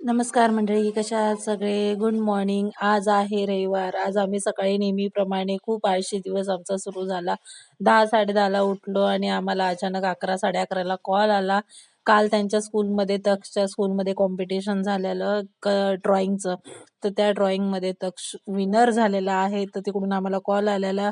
नमस्कार मंडळी कशा आहात सगळे? गुड मॉर्निंग आज आहे रविवार. आज आम्ही सकाळी नेहमीप्रमाणे खूप आळशी दिवस आमचा सुरू झाला. दहा साडे दहाला उठलो आणि आम्हाला अचानक अकरा साडे अकराला कॉल आला. काल त्यांच्या स्कूलमध्ये तक्षच्या स्कूलमध्ये कॉम्पिटिशन झालेलं क ड्रॉइंगचं तर त्या ड्रॉइंगमध्ये तक्ष विनर झालेला आहे. तर तिकडून आम्हाला कॉल आलेला.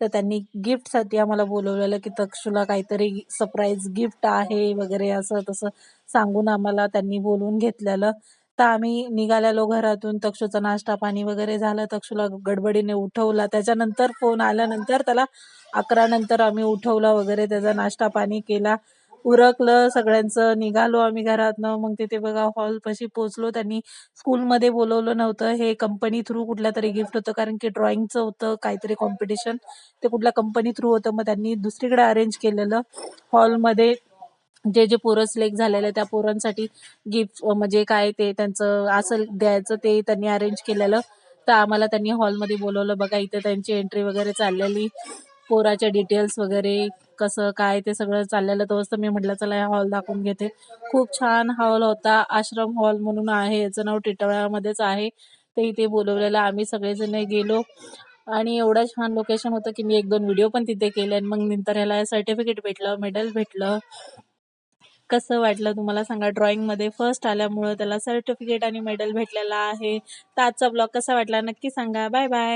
तर त्यांनी गिफ्टसाठी आम्हाला बोलवलेलं की तक्षुला काहीतरी सरप्राईज गिफ्ट आहे वगैरे असं तसं सांगून आम्हाला त्यांनी बोलवून घेतलेलं. तर आम्ही निघालेलो घरातून तक्षूचा नाश्ता पाणी वगैरे झालं. तक्षूला गडबडीने उठवला. त्याच्यानंतर फोन आल्यानंतर त्याला अकरा नंतर आम्ही उठवला वगैरे. त्याचा नाश्ता पाणी केला. उरकलं सगळ्यांचं निघालो आम्ही घरातनं. मग तिथे बघा हॉल पशी पोचलो त्यांनी स्कूलमध्ये बोलवलं नव्हतं. हे कंपनी थ्रू कुठल्या तरी गिफ्ट होतं. कारण की ड्रॉइंगचं होतं काहीतरी कॉम्पिटिशन ते कुठल्या कंपनी थ्रू होतं मग त्यांनी दुसरीकडे अरेंज केलेलं. हॉलमध्ये जे जे पोरं सिलेक्ट झालेले त्या पोरांसाठी गिफ्ट म्हणजे काय ते त्यांचं असं द्यायचं ते त्यांनी अरेंज केलेलं. तर आम्हाला त्यांनी हॉलमध्ये बोलवलं. बघा इथे त्यांची एंट्री वगैरे चाललेली. पोराच्या डिटेल्स वगैरे कसं काय ते सगळं चाललेलं तर मी म्हटलं चला हा हॉल दाखवून घेते. खूप छान हॉल होता आश्रम हॉल म्हणून आहे याचं नाव टिटवाळ्यामध्येच आहे. ते इथे बोलवलेलं आम्ही सगळेजण गेलो. आणि एवढं छान लोकेशन होतं की मी एक दोन व्हिडिओ पण तिथे केले आणि मग नंतर ह्याला सर्टिफिकेट भेटलं मेडल भेटलं. कसं वाटलं तुम्हाला सांगा ड्रॉइंगमध्ये फर्स्ट आल्यामुळं त्याला सर्टिफिकेट आणि मेडल भेटलेला आहे. तर आजचा ब्लॉग कसा वाटला नक्की सांगा. Bye bye